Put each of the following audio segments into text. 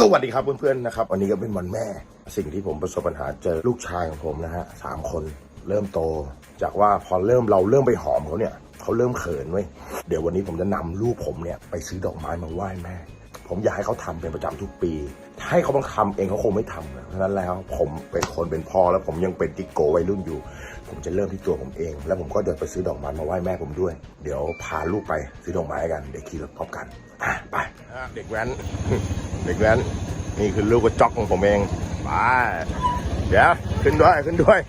สวัสดีครับเพื่อนๆนะครับวันนี้ก็เป็นวันแม่ สิ่งที่ผมประสบปัญหาเจอลูกชายของผมนะฮะสามคนเริ่มโต จากว่าพอเริ่มเราเริ่มไปหอมเขาเนี่ยเขาเริ่มเขินเว้ยเดี๋ยววันนี้ผมจะนำลูกผมเนี่ยไปซื้อดอกไม้มาไหว้แม่ ผมอยากให้เขาทำเป็นประจำทุกปี ให้เขาต้องทำเองเขาคงไม่ทำเพราะฉะนั้นแล้วผมเป็นคนเป็นพ่อแล้วผมยังเป็นติ๊กโกวัยรุ่นอยู่ ผมจะเริ่มที่ตัวผมเอง แล้วผมก็เดินไปซื้อดอกไม้มาไหว้แม่ผมด้วย เดี๋ยวพาลูกไปซื้อดอกไม้กันเดี๋ยวขี่รถพร้อมกันอะไปเด็กแว้น เด็กแว้นนี่คือลูกกระจอกของผมเองไปเดี๋ยวขึ้นด้วยขึ้นด้วย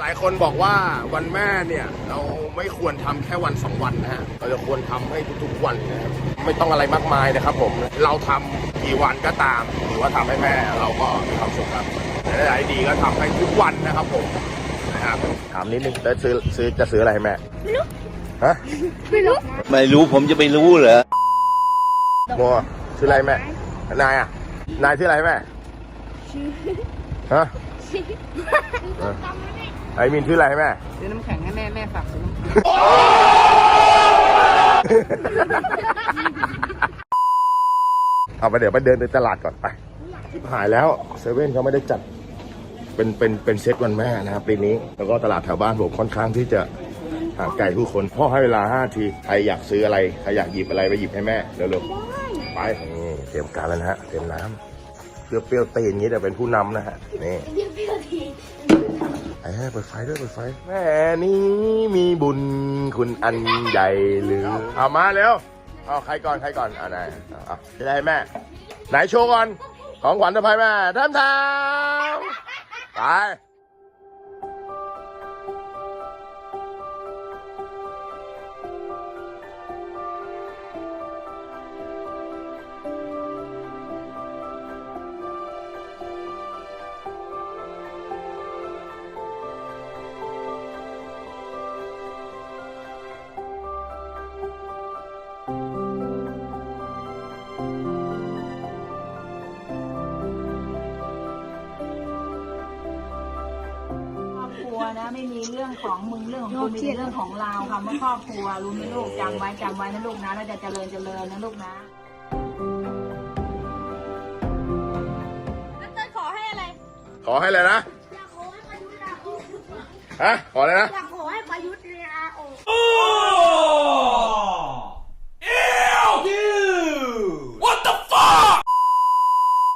หลายคนบอกว่าวันแม่เนี่ยเราไม่ควรทำแค่วันสองวันนะฮะเราจะควรทำให้ทุกๆวันนะครับไม่ต้องอะไรมากมายนะครับผมเราทำ กี่วันก็ตามหรือว่าทำให้แม่เราก็มีความสุขครับแต่หลายดีก็ทำให้ทุกวันนะครับผมนะครับถามนิดนึงแล้วซื้อซื้อจะซื้ออะไรให้แม่ฮะไม่รู้ไม่รู้ผมจะไปรู้เหรอโมซื้ออะไรให้แม่นายอะนายซื้ออะไรให้แม่ฮะเออไอ้มินซื้ออะไรให้แม่ซื้อน้ำแข็งให้แม่แม่ฝากซื้อน้ำแข็ง เอาไปเดี๋ยวไปเดินในตลาดก่อนไปชิบหายแล้วเซเว่นเขาไม่ได้จัดเป็นเป็นเป็นเซตวันแม่นะครับปีนี้ แล้วก็ตลาดแถวบ้านผมค่อนข้างที่จะห่างไกลผู้คนพ่อให้เวลาห้าทีใครอยากซื้ออะไรใครอยากหยิบอะไรไปหยิบให้แม่เร็วๆไปเตรียมการแล้วนะฮะเตรียมน้ำเปรี้ยวๆตีนอย่างนี้แต่เป็นผู้นำนะฮะนี่เอ้เปิดไฟด้วยเปิดไฟแม่นี้มีบุญคุณอันใหญ่หรือเอามาเร็ว เอาใครก่อนใครก่อนอ่าไหนเอาจะได้ให้แม่ ไหนโชว์ก่อน ของขวัญทำไมแม่ทำทำไป นะไม่มีเรื่องของมึงเรื่องของกูมีเรื่องของเราคำว่าครอบครัวรู้ไหมลูกจำไว้จำไว้นะลูกนะแล้วจะเจริญเจริญนะลูกนะเต้นขอให้อะไรขอให้เลยนะฮะขอเลยนะ อยาก